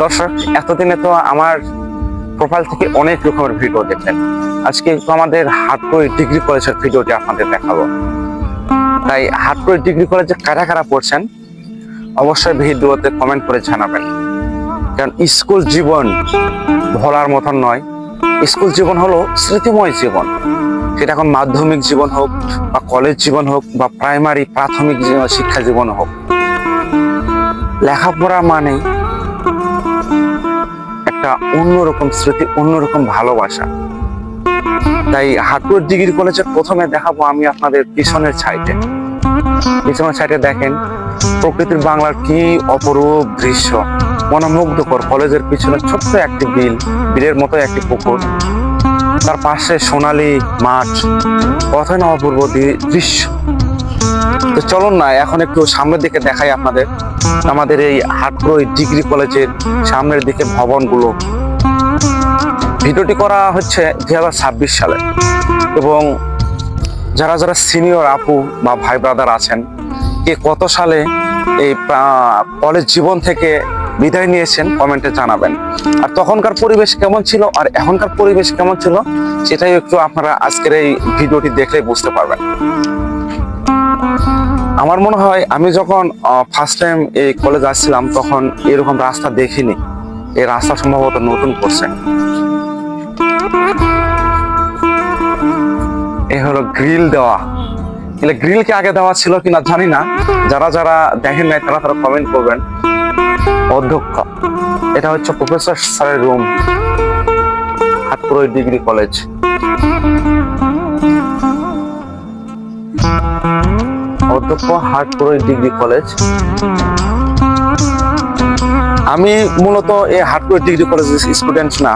দর্শক, এতদিনে তো আমার প্রোফাইল থেকে অনেক রকমের ভিডিও দেখলেন। আজকে একটু আমাদের হাটকই ডিগ্রি কলেজের ভিডিওটি আপনাদের দেখাবো। তাই হাটকই ডিগ্রি কলেজে কারা কারা পড়ছেন, অবশ্যই ভিডিওতে কমেন্ট করে জানাবেন। কারণ স্কুল জীবন ভোলার মতন নয়। স্কুল জীবন হলো স্মৃতিময় জীবন। সেটা এখন মাধ্যমিক জীবন হোক, বা কলেজ জীবন হোক, বা প্রাইমারি প্রাথমিক শিক্ষা জীবন হোক। লেখাপড়া মানে একটা অন্যরকম স্মৃতি, অন্যরকম ভালোবাসা। তাই হাটুর ডিগ্রি কলেজের প্রথমে দেখাবো আমি আপনাদের পিছনের সাইডে পিছনের সাইডে দেখেন, প্রকৃতির বাংলার কি অপরূপ দৃশ্য। মনোমুগ্ধকর কলেজের পিছনে ছোট্ট একটি বিল, বিলের মতো একটি পুকুর। তার পাশে সোনালী মাঠ কথায় না অপূর্ব দৃশ্য। তো চলুন না, এখন একটু সামনের দিকে দেখাই আপনাদের। আমাদের এই হাটগ্রই ডিগ্রি কলেজের সামনের দিকে ভবনগুলো। ভিডিওটি করা হচ্ছে দুই হাজার ছাব্বিশ সালে। এবং যারা যারা সিনিয়র আপু বা ভাই ব্রাদার আছেন, কে কত সালে এই কলেজ জীবন থেকে বিদায় নিয়েছেন, কমেন্টে জানাবেন। আর তখনকার পরিবেশ কেমন ছিল, আর এখনকার পরিবেশ কেমন ছিল, সেটাই একটু আপনারা আজকের এই ভিডিওটি দেখলেই বুঝতে পারবেন। আমার মনে হয় আমি যখন ফার্স্ট টাইম এই কলেজ আসছিলাম, তখন এরকম রাস্তা দেখিনি। এই রাস্তা সম্ভবত নতুন করছে। এ হলো গ্রিল দেওয়া। এলে গ্রিল কি আগে দেওয়া ছিল কিনা জানি না। যারা যারা দেখেন নাই, তারা তারা কমেন্ট করবেন। অধ্যক্ষ। এটা হচ্ছে প্রফেসর স্যারের রুম হাটপুরই ডিগ্রি কলেজ অধ্যক্ষ হাটপুরই ডিগ্রি কলেজ। আমি মূলত এই হাটপুর ডিগ্রি কলেজের স্টুডেন্ট না।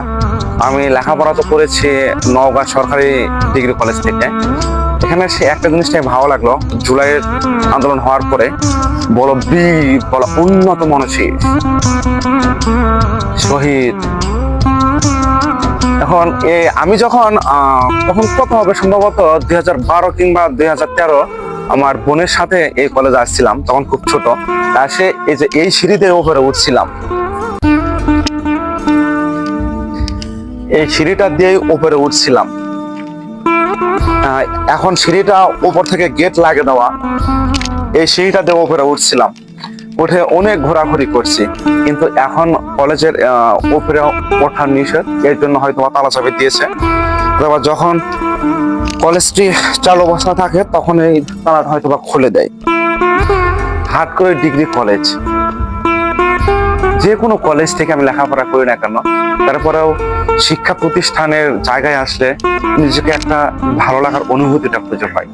আমি লেখাপড়া তো করেছি নওগাঁ সরকারি ডিগ্রি কলেজ থেকে। এখানে সে একটা জিনিসটাই ভালো লাগল, জুলাইয়ের আন্দোলন হওয়ার পরে বড় বীর বড় উন্নত মনসী শহীদ। এখন আমি যখন তখন কত হবে সম্ভবত দুই হাজার বারো কিংবা দুই হাজার তেরো আমার বোনের সাথে এই কলেজে আসছিলাম, তখন খুব ছোট। তা সে এই যে এই সিঁড়িতে উপরে উঠছিলাম। এই সিঁড়িটা দিয়ে উপরে উঠছিলাম। এখন সিঁড়িটা উপর থেকে গেট লাগে দেওয়া। এই সিঁড়িটা দিয়ে উপরে উঠছিলাম। উঠে অনেক ঘোরাঘুরি করছি। কিন্তু এখন কলেজের উপরে ওঠার নিষেধ। এর জন্য হয়তো তালা চাবি দিয়েছে। আবার যখন কলেজটি চালু অবস্থা থাকে, তখন এই তালাটা হয়তো বা খুলে দেয়। হাট করে ডিগ্রি কলেজ। যে কোনো কলেজ থেকে আমি লেখাপড়া করি না কেন, তারপরেও শিক্ষা প্রতিষ্ঠানের জায়গায় আসলে নিজেকে একটা ভালো লাগার অনুভূতিটা খুঁজে পাই।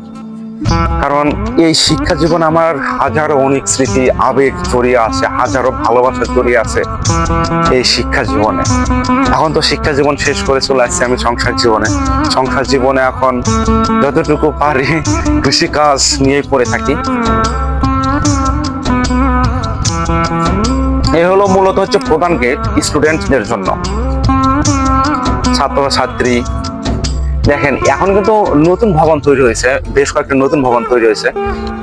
কারণ এই শিক্ষা জীবন আমার হাজারো অনেক স্মৃতি, আবেগ জড়িয়ে আছে, হাজারো ভালোবাসা জড়িয়ে আছে এই শিক্ষা জীবনে। এখন তো শিক্ষা জীবন শেষ করে চলে আসছে আমি সংসার জীবনে। সংসার জীবনে এখন যতটুকু পারি কৃষি কাজ নিয়েই পড়ে থাকি। এই হলো মূলত হচ্ছে প্রধান গেট স্টুডেন্টদের জন্য। ছাত্র ছাত্রী দেখেন, এখন কিন্তু নতুন ভবন তৈরি হয়েছে, বেশ কয়েকটা নতুন ভবন তৈরি হয়েছে।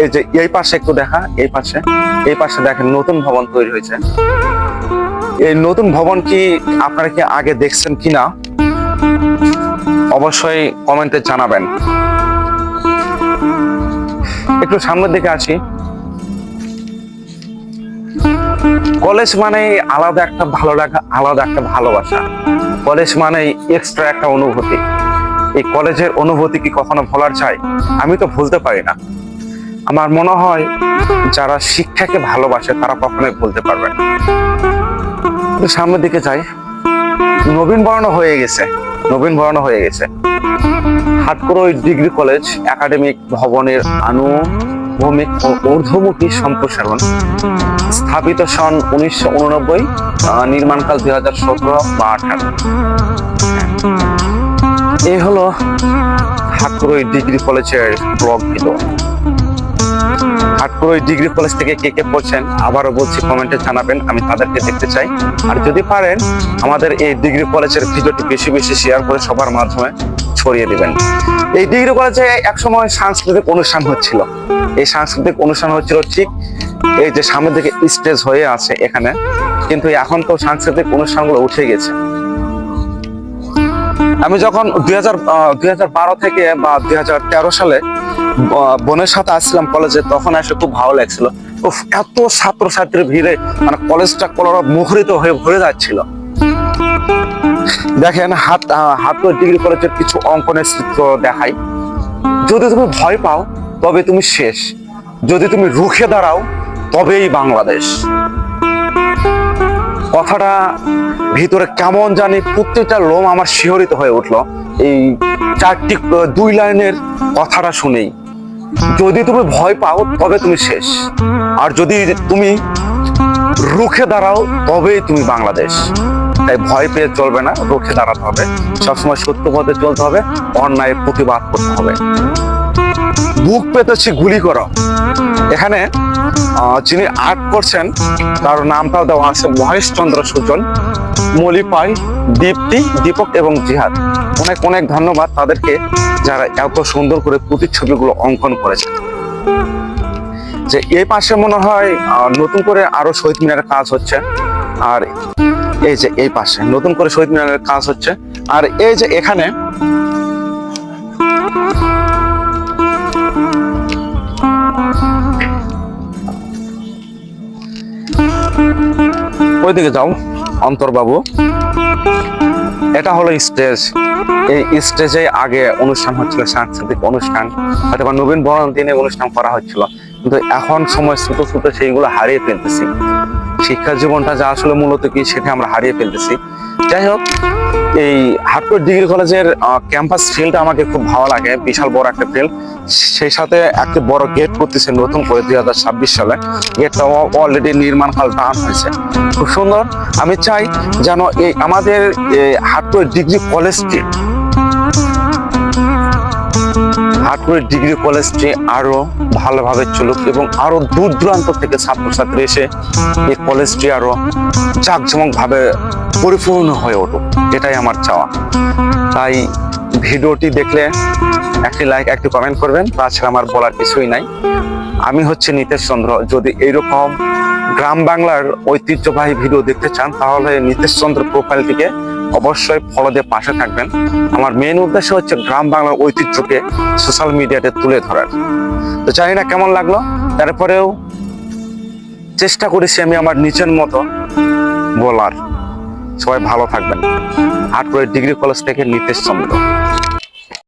এই যে, এই পাশে একটু দেখা, এই পাশে এই পাশে দেখেন নতুন ভবন তৈরি হয়েছে। এই নতুন ভবন কি আপনারা কি আগে দেখছেন কিনা? অবশ্যই কমেন্টে জানাবেন। একটু সামনের দিকে আসি। কলেজ মানে আলাদা একটা ভালো লাগা, আলাদা একটা ভালোবাসা। কলেজ মানে এক্সট্রা একটা অনুভূতি। এই কলেজের অনুভূতি কি কখনো ভোলার যায় আমি তো ভুলতে পারি না। আমার মনে হয় যারা শিক্ষাকে ভালোবাসে, তারা কখনোই ভুলতে পারবে না। সামনের দিকে যাই। নবীন বর্ণ হয়ে গেছে। নবীন বর্ণ হয়ে গেছে। হাটকরই ডিগ্রি কলেজ, একাডেমিক ভবনের আনুভূমিক ও ঊর্ধ্বমুখী সম্প্রসারণ। স্থাপিত সন উনিশশো উননব্বই নির্মাণকাল দুই হাজার সতেরো বা আঠারো। এই হলো হাটকুরই ডিগ্রি কলেজের ব্লগ ভিডিও ডিগ্রি কলেজ থেকে কে কে পড়ছেন আবারও বলছি কমেন্টে জানাবেন, আমি তাদেরকে দেখতে চাই। আর যদি পারেন, আমাদের এই ডিগ্রি কলেজের ভিডিওটি বেশি বেশি শেয়ার করে সবার মাধ্যমে ছড়িয়ে দিবেন। এই ডিগ্রি কলেজে একসময় সাংস্কৃতিক অনুষ্ঠান হচ্ছিল। এই সাংস্কৃতিক অনুষ্ঠান হচ্ছিল ঠিক এই যে সামনের দিকে স্টেজ হয়ে আছে এখানে। কিন্তু এখন তো সাংস্কৃতিক অনুষ্ঠানগুলো উঠে গেছে। আমি যখন দুই হাজার থেকে বা দুই হাজার তেরো সালে বোনের সাথে আসছিলাম কলেজে তখন এসে খুব ভালো লাগছিল। উফ, এত ছাত্রছাত্রীর ভিড়ে মানে কলেজটা কলরা মুখরিত হয়ে ভরে যাচ্ছিল। দেখেন হাত হাত ডিগ্রি কলেজের কিছু অঙ্কনের চিত্র দেখাই। যদি তুমি ভয় পাও তবে তুমি শেষ। যদি তুমি রুখে দাঁড়াও তবেই বাংলাদেশ। কথাটা ভিতরে কেমন জানি প্রত্যেকটা লোম আমার শিহরিত হয়ে উঠল। এই চারটি দুই লাইনের কথাটা শুনেই। যদি তুমি ভয় পাও, তবে তুমি শেষ। আর যদি তুমি রুখে দাঁড়াও, তবেই তুমি বাংলাদেশ। তাই ভয় পেয়ে চলবে না, রুখে দাঁড়াতে হবে। সবসময় সত্য পথে চলতে হবে, অন্যায়ের প্রতিবাদ করতে হবে। বুক পেতেছি, গুলি করো। এখানে যিনি আর্ট করছেন, তার নামটাও দেওয়া আছে মহেশ চন্দ্র সুজন মলিপাই দীপ্তি, দীপক এবং জিহাদ। অনেক অনেক ধন্যবাদ তাদেরকে যারা এত সুন্দর করে প্রতিচ্ছবিগুলো অঙ্কন করেছেন। যে এই পাশে মনে হয় নতুন করে আরও শহীদ মিনারের কাজ হচ্ছে। আর এই যে এই পাশে, নতুন করে শহীদ মিনারের কাজ হচ্ছে। আর এই যে এখানে ওইদিকে যাও অন্তরবাবু এটা হলো স্টেজ এই স্টেজে আগে অনুষ্ঠান হচ্ছিল, সাংস্কৃতিক অনুষ্ঠান। অথবা নবীন বরণ দিনে অনুষ্ঠান করা হচ্ছিল। কিন্তু এখন সময় ছোট ছোট সেইগুলো হারিয়ে ফেলতেছি। শিক্ষা জীবনটা যা আসলে মূলত কি সেটা আমরা হারিয়ে ফেলতেছি। যাই হোক এই হাটকোট ডিগ্রি কলেজের ক্যাম্পাস ফিল্ডটা আমাকে খুব ভালো লাগে, বিশাল বড় একটা ফিল্ড সেই সাথে একটা বড় গেট করতেছে নতুন করে দুই হাজার ছাব্বিশ সালে। গেটটা অলরেডি নির্মাণ কাল টান হয়েছে খুব সুন্দর। আমি চাই যেন এই আমাদের হাটকোট ডিগ্রি কলেজটি হাটপুরের ডিগ্রি কলেজটি আরও ভালোভাবে চলুক এবং আরও দূর দূরান্ত থেকে ছাত্রছাত্রী এসে এই কলেজটি আরও জাঁকজমক ভাবে পরিপূর্ণ হয়ে উঠুক। এটাই আমার চাওয়া। তাই ভিডিওটি দেখলে একটি লাইক, একটি কমেন্ট করবেন। তাছাড়া আমার বলার কিছুই নাই। আমি হচ্ছে নিতেশ চন্দ্র। যদি এইরকম গ্রাম বাংলার ঐতিহ্যবাহী ভিডিও দেখতে চান, তাহলে নিতেশ চন্দ্র প্রোফাইলটিকে অবশ্যই ফলো দিয়ে পাশে থাকবেন। আমার মেন উদ্দেশ্য হচ্ছে গ্রাম বাংলার ঐতিহ্যকে সোশ্যাল মিডিয়াতে তুলে ধরার। তো জানি না কেমন লাগল, তারপরেও চেষ্টা করেছি আমি আমার নিজের মতো বলার। সবাই ভালো থাকবেন। আট করে ডিগ্রি কলেজ থেকে নিতেশ চন্দ্র